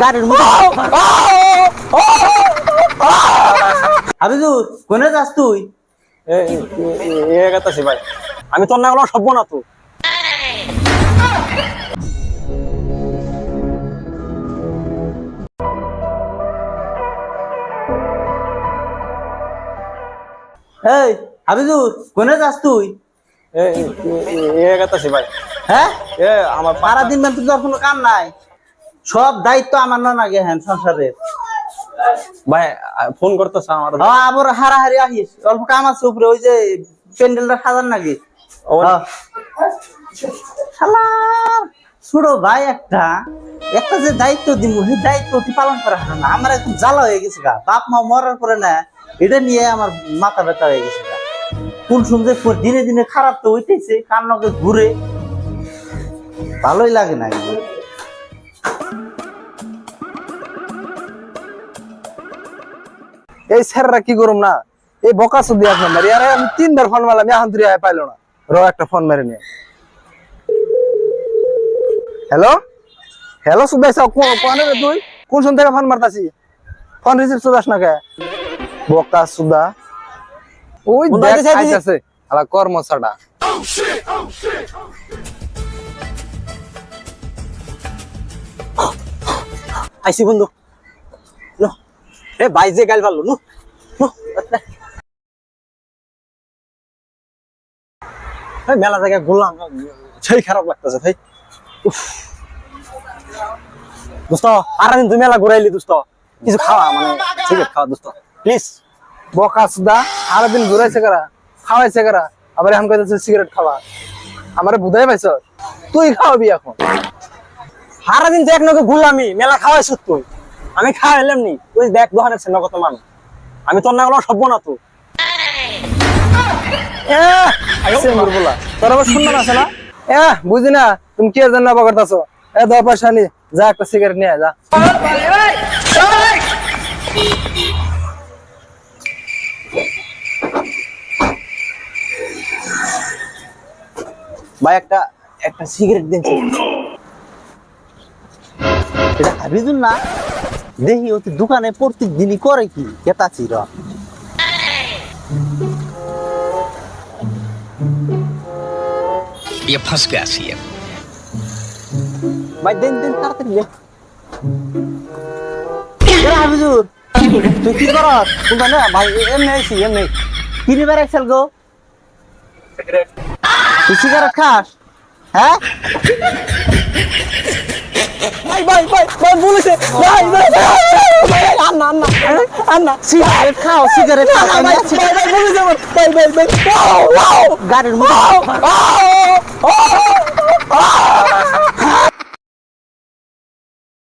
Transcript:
গাড়ির মধ্যে হাবিজুর কোনে যাস তুই? এ গেতাছি ভাই। আমি তোর না গেলাম সভ্য না তো। এই হাবিজুর কোনে যাস তুই? ভাই। হ্যাঁ? এ আমার পা- সারাদিন মান তোর কোনো কাম নাই? সব দায়িত্ব আমার না নাগে হ্যাঁ সংসারের ভাই ফোন করতেছ আমার? হ্যাঁ আবার হারাহারি আহিস। অল্প কাম আছে উপরে ওই যে প্যান্ডেলটা সাজান নাকি? ছোট ভাই একটা একটা যে দায়িত্ব দিব সেই দায়িত্ব পালন করা হয় না? আমার একদম জ্বালা হয়ে গেছে গা। বাপ মা মরার পরে না এটা নিয়ে আমার মাথা ব্যথা হয়ে গেছে গা। কোন শুনছে দিনে দিনে খারাপ তো হইতেছে কান্নকে ঘুরে। ভালোই লাগে না এই স্যাররা কি করুম না? এই বকা সুদি এক নাম্বার। ইয়ারে আমি তিনবার ফোন মারলাম এখন তুই পাইলো না। র একটা ফোন মেরে নিয়ে। হ্যালো হ্যালো সুদাই সাহ কোনে রে তুই? কোন শুন থেকে ফোন মারতাছি? ফোন রিসিভ সুদাস না কে? বকা সুদা ওই কোন দেখ আইতাছে। আলা কর্মচাটা আইসি বন্ধু। যে গাইল পারল নো মেলা জায়গায় ঘুরলাম সেই খারাপ লাগতেছে, ভাই। দোস্ত আর দিন তুই মেলা ঘুরাইলি, দোস্ত। কিছু খাওয়া মানে সিগারেট খাওয়া, দোস্ত। প্লিজ বকা সুদা সারাদিন ঘুরাইছে কারা? খাওয়াইছে কারা? আবার এখন কইতাছে সিগারেট খাওয়া। আমারে বুঝাই পাইছ? তুই খাওয়াবি এখন। সারাদিন তো এক নকে ঘুরলামই, মেলা খাওয়াইছ তুই। আমি খাওয়াইলাম নি। তুই দেখ দোকানের ছেলে কত মানুষ আমি তোর না গেলাম সভ্য না তো। তোর আবার শুনলাম আছে না? এ বুঝি না তুমি কি এ দশ পয়সা নি যা একটা সিগারেট নিয়ে যা। ভাই একটা একটা সিগারেট দিন। এটা হাবিজুল না? দেখি ও তো দোকানে প্রত্যেক দিনই করে কি কেতাছি র ये फंस गया सी है ভাই দেন দেন তাড়াতাড়ি দে এরা হাবিজুর তুই কি কর কোনটা না ভাই এমনি আইছি এমনি কিনে বেড়াই খেল গো তুই সিগারেট খাস হ্যাঁ ভাই ভাই ভাই ভাই বলেছে ভাই ভাই আন্না আন্না আন্না সিগারেট খাও সিগারেট খাও ভাই ভাই বলেছে ভাই ভাই ভাই গাড়ির মধ্যে